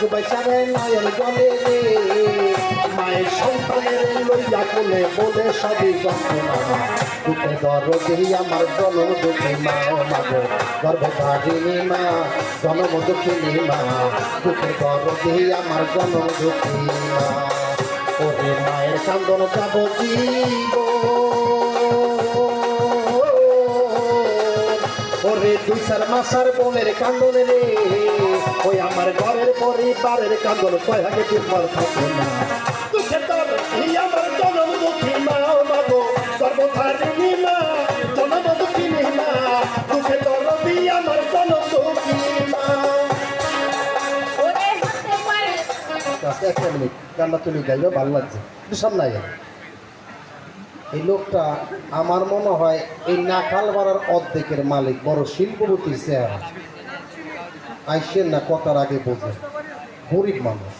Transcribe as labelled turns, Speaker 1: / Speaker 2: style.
Speaker 1: বুক বেচারে নয়ন জলে রে মায়ের সন্তানের লইয়া কোলে বলে সবই যন্ত্রণা দুঃখে দরদে আমার জনম দুঃখী মা। মাগো গর্ভধারিণী মা জনম দুঃখিনী মা দুঃখে দরদে আমার জনম দুঃখী মা। ওরে মায়ের কান্দন যাব জীব ওরে দুই চার মাসার বোনের কান্দন রে ওই আমার ঘরের পরিবারের কান্দন কয় আগে তিনবার থাকে না। দুঃখে তোর এই আমার জনম দুঃখী মা ও মাগো গর্ভধারিণী মা জনম দুঃখিনী মা দুঃখে তোর আমার জনম দুঃখী মা আচ্ছা, একটা মিনিট তুলি গাইবে ভালো লাগছে। সামনে। এই লোকটা আমার মনে হয় এই নাকাল বাড়ার অর্ধেকের মালিক, বড় শিল্পপতি চেহারা। আইসেন না কথার আগে বোঝে গরিব মানুষ।